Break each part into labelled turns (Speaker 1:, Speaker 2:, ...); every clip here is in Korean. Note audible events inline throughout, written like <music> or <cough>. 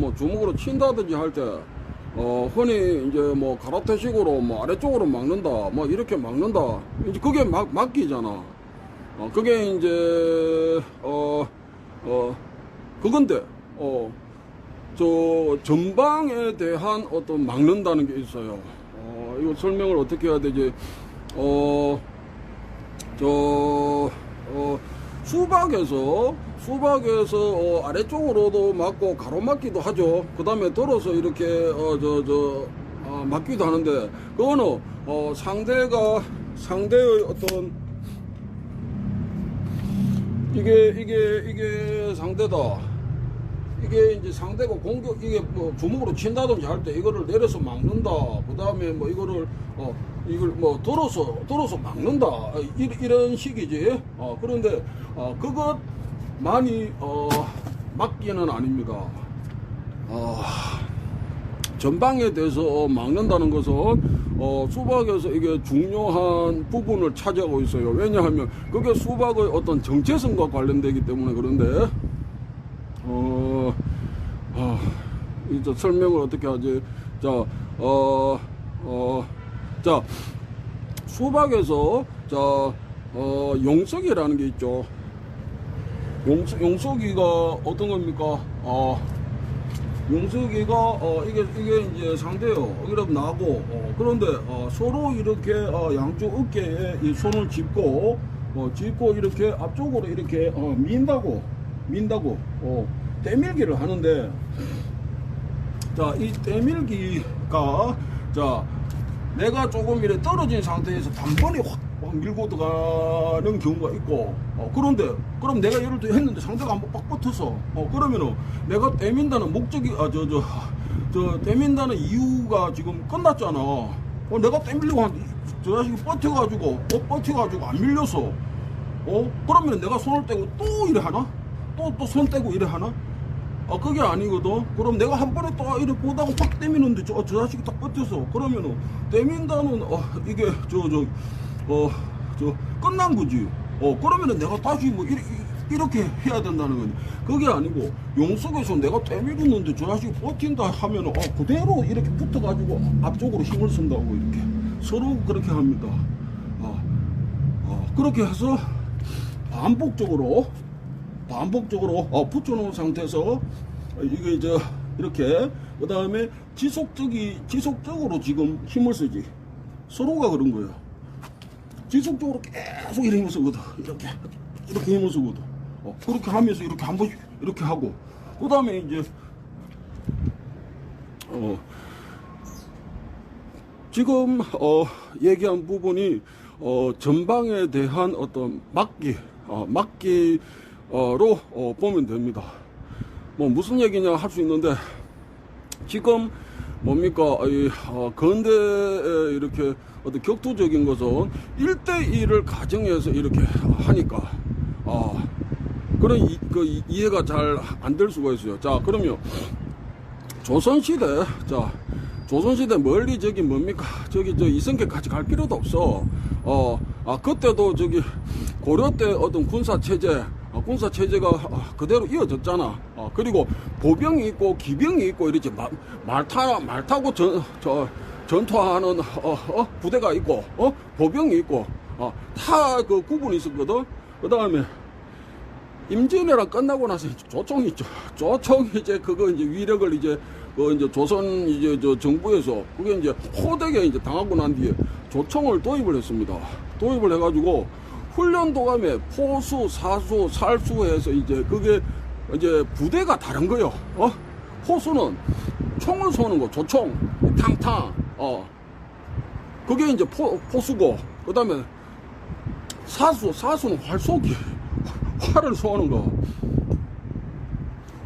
Speaker 1: 뭐 주먹으로 친다든지 할 때 어, 흔히 이제 뭐 가라테식으로 뭐 아래쪽으로 막는다, 뭐 이렇게 막는다. 이제 그게 막, 막기잖아. 어, 그게 이제, 어, 어, 그건데, 어, 저, 전방에 대한 어떤 막는다는 게 있어요. 어, 이거 설명을 어떻게 해야 되지? 어, 저, 어, 수박에서, 수박에서, 어, 아래쪽으로도 맞고 가로막기도 하죠. 그 다음에 들어서 이렇게, 어, 저, 저, 어, 맞기도 하는데, 그거는, 어, 상대가, 상대의 어떤, 이게, 이게, 이게 상대다. 이게 이제 상대가 공격, 이게 뭐 주먹으로 친다든지 할 때 이거를 내려서 막는다. 그 다음에 뭐 이거를, 어, 이걸 뭐 들어서, 들어서 막는다. 어, 이, 이런 식이지. 어, 그런데, 어, 그것만이, 어, 막기는 아닙니다. 어, 전방에 대해서 막는다는 것은 어, 수박에서 이게 중요한 부분을 차지하고 있어요. 왜냐하면 그게 수박의 어떤 정체성과 관련되기 때문에 그런데 어, 어, 이제 설명을 어떻게 하지? 자, 어, 어, 자, 수박에서 자, 어, 용석이라는 게 있죠. 용석, 용석이가 어떤 겁니까? 어, 용석이가 어 이게 이게 이제 상대요. 이렇게 나고 어, 그런데 어, 서로 이렇게 어, 양쪽 어깨에 이 손을 짚고 어, 짚고 이렇게 앞쪽으로 이렇게 어, 민다고 민다고. 어, 때밀기를 하는데 자이 때밀기가 자 내가 조금 이래 떨어진 상태에서 단번에 확, 확 밀고 들어가는 경우가 있고 어, 그런데 그럼 내가 예를 들어 했는데 상대가 한번 빡 붙어서 어, 그러면은 내가 때민다는 목적이 아 저 저 저 때민다는 이유가 지금 끝났잖아. 어, 내가 때밀려고 한저 자식이 버텨가지고 어, 버텨가지고 안 밀려서 어 그러면 내가 손을 떼고 또 이래 하나 또 또 손 떼고 이래 하나 아 그게 아니거든. 그럼 내가 한 번에 또 이렇게 보다가 확 때미는데 저, 저 자식이 딱 버텨서 그러면은 때민다는 어 이게 저 저 어 저 끝난 거지. 어 그러면은 내가 다시 뭐 이렇게, 이렇게 해야 된다는 거지. 그게 아니고 용속에서 내가 때밀었는데 저 자식이 버틴다 하면은 어 그대로 이렇게 붙어가지고 앞쪽으로 힘을 쓴다고 이렇게 서로 그렇게 합니다. 어, 어 그렇게 해서 반복적으로 반복적으로 어, 붙여놓은 상태에서 이게 이제 이렇게 그 다음에 지속적이 지속적으로 지금 힘을 쓰지 서로가 그런 거예요. 지속적으로 계속 이렇게 힘을 쓰거든. 이렇게 이렇게 힘을 쓰거든. 어, 그렇게 하면서 이렇게 한 번씩 이렇게 하고 그 다음에 이제 어 지금 어 얘기한 부분이 어 전방에 대한 어떤 막기 어 막기 로 어 보면 됩니다. 뭐 무슨 얘기냐 할 수 있는데 지금 뭡니까 이 어, 근대에 이렇게 어떤 격투적인 것은 1대1을 가정해서 이렇게 하니까 아 그런 이, 그 이- 이해가 잘 안 될 수가 있어요. 자 그러면 조선시대 자 조선시대 멀리 저기 뭡니까 저기 저 이성계까지 갈 필요도 없어 어 아 그때도 저기 고려 때 어떤 군사 체제 어, 군사 체제가 아, 그대로 이어졌잖아 어, 그리고 보병이 있고 기병이 있고 이렇게 마- 말타 말 타고 전, 저 전투하는 어, 어, 부대가 있고 어 보병이 있고 어 다 그 구분이 있었거든 그 다음에 임진왜란 끝나고 나서 조총이 있죠. 조총이 이제 그거 이제 위력을 이제 그 이제 조선 이제 저 정부에서 그게 이제 호되게 이제 당하고 난 뒤에 조총을 도입을 했습니다. 도입을 해가지고 훈련 도감에 포수, 사수, 살수 해서 이제 그게 이제 부대가 다른 거요. 어? 포수는 총을 쏘는 거, 조총, 탕탕, 어. 그게 이제 포, 포수고, 그 다음에 사수, 사수는 활 쏘기. 활을 쏘는 거.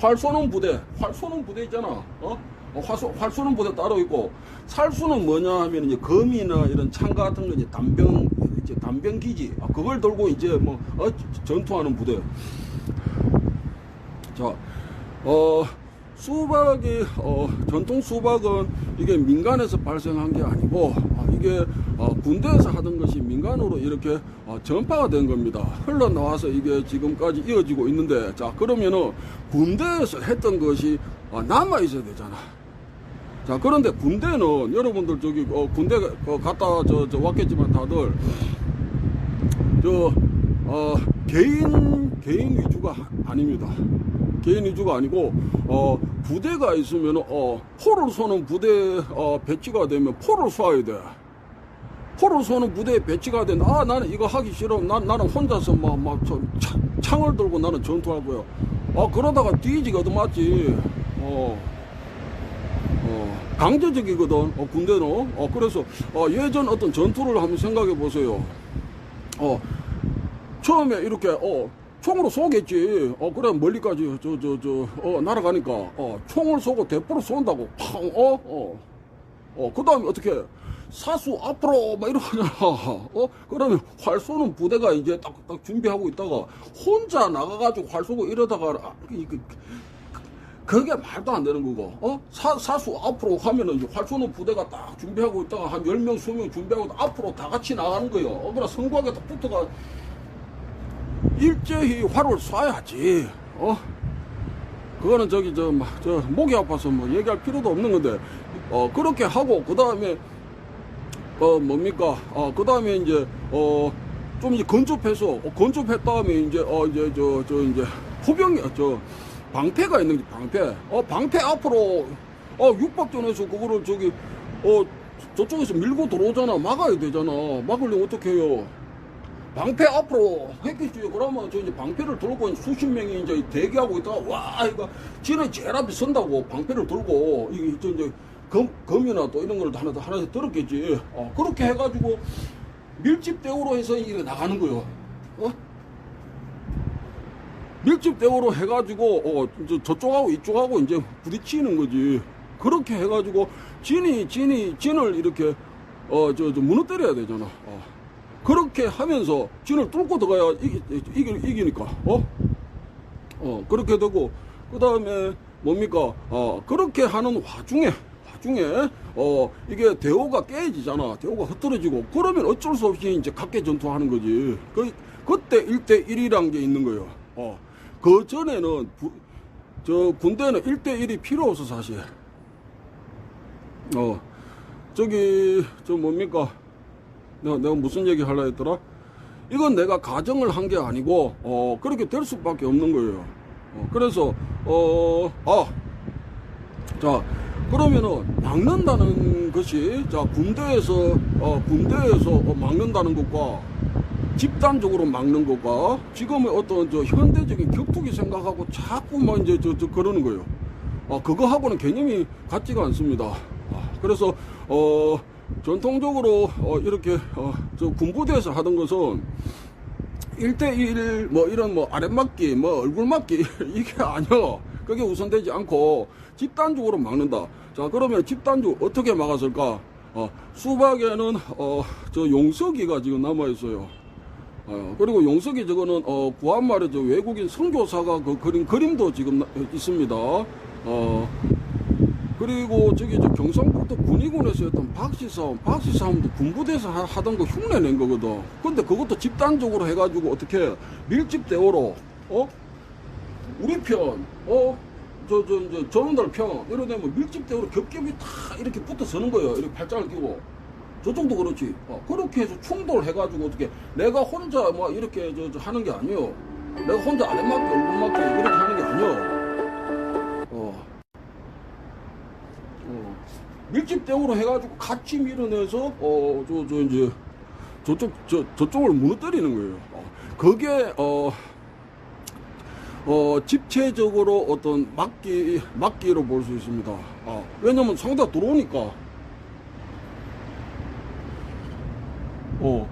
Speaker 1: 활 쏘는 부대, 활 쏘는 부대 있잖아. 어? 어, 활, 쏘, 활 쏘는 부대 따로 있고, 살수는 뭐냐 하면 이제 검이나 이런 창 같은 거 이제 단병, 이제 단병 기지. 아, 그걸 들고 이제 뭐, 어, 전투하는 부대. 자, 어, 수박이, 어, 전통 수박은 이게 민간에서 발생한 게 아니고, 아, 이게 어, 군대에서 하던 것이 민간으로 이렇게 어, 전파가 된 겁니다. 흘러나와서 이게 지금까지 이어지고 있는데, 자, 그러면은 군대에서 했던 것이, 어, 남아 있어야 되잖아. 자 그런데 군대는 여러분들 저기 어, 군대 어, 갔다 저, 저 왔겠지만 다들 저 어, 개인 개인 위주가 아닙니다. 개인 위주가 아니고 어, 부대가 있으면 어, 포를 쏘는 부대 어, 배치가 되면 포를 쏴야 돼. 포를 쏘는 부대에 배치가 된, 아, 나는 이거 하기 싫어. 난, 나는 혼자서 막, 막, 저, 차- 창을 들고 나는 전투하고요. 아, 그러다가 뒤지가 얻어맞지. 어, 어, 강제적이거든, 어, 군대는. 어, 그래서, 어, 예전 어떤 전투를 한번 생각해 보세요. 어, 처음에 이렇게, 어, 총으로 쏘겠지. 어, 그래, 멀리까지, 저, 저, 저, 어, 날아가니까, 어, 총을 쏘고 대포를 쏜다고, 팡, 어, 어. 어, 그 다음에 어떻게, 사수 앞으로, 막 이러잖아. <laughs> 어? 그러면 활 쏘는 부대가 이제 딱, 딱 준비하고 있다가, 혼자 나가가지고 활 쏘고 이러다가, 아, 그게 말도 안 되는 거고, 어? 사, 사수 앞으로 하면은 이제 활 쏘는 부대가 딱 준비하고 있다가 한 10명, 20명 준비하고 앞으로 다 같이 나가는 거예요. 어, 그래, 성곽에 딱 붙어가, 일제히 활을 쏴야지, 어? 그거는 저기 저, 막, 저 목이 아파서 뭐 얘기할 필요도 없는 건데 어 그렇게 하고 그 다음에 어 뭡니까 어 그 다음에 이제 어 좀 이제 건조해서 어, 건조했 다음에 이제 어 이제 저 저 이제 포병이 저 방패가 있는 게 방패 어 방패 앞으로 어 육박전에서 그거를 저기 어 저쪽에서 밀고 들어오잖아 막아야 되잖아 막으려면 어떻게 해요 방패 앞으로 했겠지. 그러면 저 이제 방패를 들고 수십 명이 이제 대기하고 있다가 와 이거 지는 제일 앞에 선다고 방패를 들고 이게 저 이제 검 검이나 또 이런 걸 하나 하나씩 들었겠지. 어 그렇게 해가지고 밀집 대우로 해서 이래 나가는 거요. 어? 밀집 대우로 해가지고 어 저, 저쪽하고 이쪽하고 이제 부딪히는 거지. 그렇게 해가지고 진이 진이 진을 이렇게 어저 저 무너뜨려야 되잖아. 어. 그렇게 하면서 진을 뚫고 들어가야 이기, 이기, 이기니까 어? 어 그렇게 되고 그 다음에 뭡니까 어 그렇게 하는 와중에 와중에 어 이게 대오가 깨지잖아 대오가 흩어지고 그러면 어쩔 수 없이 이제 각계 전투하는 거지 그 그때 1대 1이란 게 있는 거예요 어 그 전에는 부- 저 군대는 1대 1이 필요 없어 사실 어 저기 저 뭡니까 내가, 내가 무슨 얘기 하려 했더라? 이건 내가 가정을 한 게 아니고, 어, 그렇게 될 수밖에 없는 거예요. 어, 그래서, 어, 아, 자, 그러면은 막는다는 것이, 자, 군대에서, 어, 군대에서 어, 막는다는 것과 집단적으로 막는 것과 지금의 어떤 저 현대적인 격투기 생각하고 자꾸 막 이제 저, 저 그러는 거예요. 아, 그거하고는 개념이 같지가 않습니다. 아, 그래서, 어, 전통적으로, 어, 이렇게, 어, 저 군부대에서 하던 것은 1대1 뭐 이런 뭐 아랫맞기, 뭐 얼굴맞기, <laughs> 이게 아니야. 그게 우선되지 않고 집단적으로 막는다. 자, 그러면 집단적으로 어떻게 막았을까? 어, 수박에는, 어, 저 용석이가 지금 남아있어요. 어, 그리고 용석이 저거는 어, 구한말에 저 외국인 선교사가 그 그린 그림도 지금 나- 있습니다. 어, 그리고 저기 저 경상북도 군의군에서 했던 박씨 싸움, 박씨 싸움도 군부대에서 하- 하던 거 흉내 낸 거거든. 근데 그것도 집단적으로 해가지고 어떻게 밀집 대오로, 어? 우리 편, 어? 저, 저, 저, 저놈들 편, 이러면 밀집 대오로 겹겹이 다 이렇게 붙어 서는 거예요. 이렇게 팔짱을 끼고. 저쪽도 그렇지. 어, 그렇게 해서 충돌해가지고 어떻게 내가 혼자 뭐 이렇게 저, 저 하는 게 아니요. 내가 혼자 아랫맞기, 얼굴맞기 이렇게 하는 게 아니요. 어. 어. 밀집 대우로 해가지고 같이 밀어내서 어 저 저 이제 저쪽 저 저쪽을 무너뜨리는 거예요. 어. 그게 어. 어, 집체적으로 어떤 막기, 막기로 볼 수 있습니다. 어, 왜냐면 상대가 들어오니까. 어.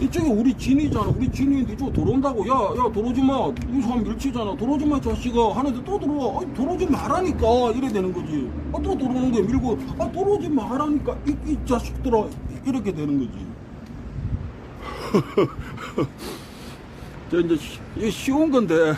Speaker 1: 이쪽에 우리 진이잖아. 우리 진이 이쪽 들어온다고. 야, 야, 들어오지 마. 이 사람 밀치잖아. 들어오지 마, 이 자식아. 하는데 또 들어와. 아니, 들어오지 말라니까. 이래 되는 거지. 아, 또 들어오는 거야. 밀고. 아, 들어오지 말라니까. 이, 이 자식들아. 이렇게 되는 거지. <laughs> 저 이제 쉬- 이게 쉬운 건데,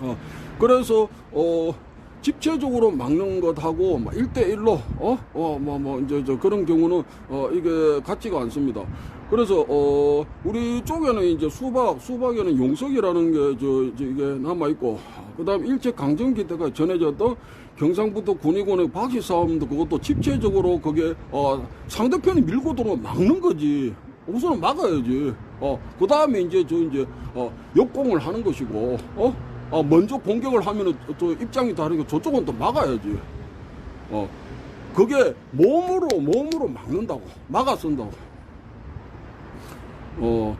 Speaker 1: 어, 그래서, 어, 집체적으로 막는 것하고, 막 1대1로, 어, 어, 뭐, 뭐, 이제, 저, 그런 경우는, 어, 이게 같지가 않습니다. 그래서, 어, 우리 쪽에는 이제 수박, 수박에는 용석이라는 게, 저, 저 이게 남아 있고, 그다음 일제 강점기 때가 전해졌던 경상북도 군의군의 박씨 싸움도 그것도 집체적으로 그게 어, 상대편이 밀고 들어오면 막는 거지. 우선은 막아야지. 어, 그 다음에 이제 저 이제 어, 역공을 하는 것이고, 어, 어, 먼저 공격을 하면은 또 입장이 다르게 저쪽은 또 막아야지. 어, 그게 몸으로 몸으로 막는다고 막아 쓴다고. 어,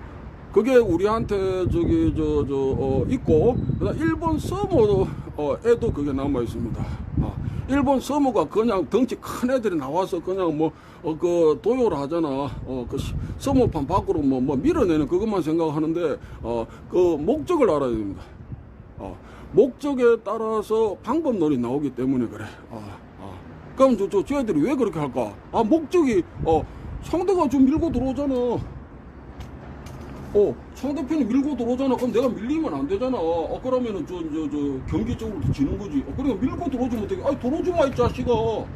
Speaker 1: 그게 우리한테 저기 저 저 어, 있고 일본 서머 어, 에도 그게 남아 있습니다. 아, 일본 서머가 그냥 덩치 큰 애들이 나와서 그냥 뭐 어, 그 도요를 하잖아. 어, 그 시- 서머판 밖으로 뭐, 뭐 밀어내는 그것만 생각하는데 어, 그 목적을 알아야 됩니다. 어, 목적에 따라서 방법론이 나오기 때문에 그래. 아, 아. 그럼 저, 저, 쟤들이 왜 그렇게 할까? 아, 목적이, 어, 상대가 좀 밀고 들어오잖아. 어, 상대편이 밀고 들어오잖아. 그럼 내가 밀리면 안 되잖아. 어, 그러면은 저, 저, 저, 경기적으로 지는 거지. 어, 그러니까 밀고 들어오지 못해. 아이, 들어오지 마, 이 자식아. 어,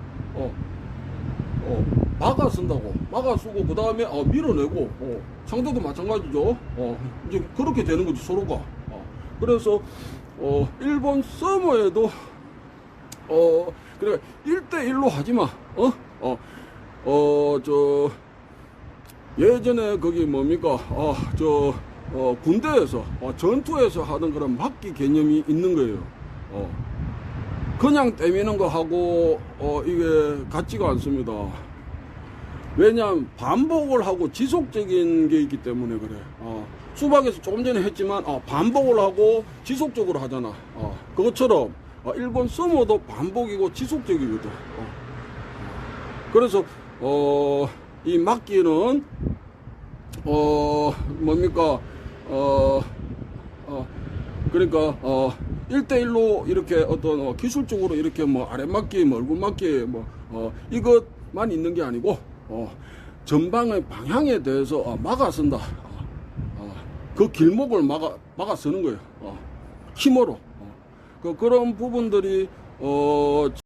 Speaker 1: 어, 막아 쓴다고. 막아 쓰고, 그 다음에, 어, 밀어내고, 어, 상대도 마찬가지죠. 어, 이제 그렇게 되는 거지, 서로가. 어, 그래서, 어, 일본 서머에도, 어, 그래, 1대1로 하지 마. 어? 어, 어, 저, 예전에 거기 뭡니까, 아, 저, 어, 군대에서, 어, 전투에서 하던 그런 막기 개념이 있는 거예요. 어. 그냥 때미는 거 하고, 어, 이게 같지가 않습니다. 왜냐하면 반복을 하고 지속적인 게 있기 때문에 그래. 어, 수박에서 조금 전에 했지만 어, 반복을 하고 지속적으로 하잖아. 어, 그것처럼 어, 일본 서머도 반복이고 지속적이거든. 어. 그래서 어, 이 막기는 어 뭡니까 어, 어 그러니까 어 1대1로 이렇게 어떤 어, 기술적으로 이렇게 뭐 아랫맞기, 뭐 얼굴맞기 뭐 어, 이것만 있는 게 아니고 어, 전방의 방향에 대해서 어, 막아 쓴다. 그 길목을 막아 막아 쓰는 거예요. 어, 힘으로. 어, 그 그런 부분들이 어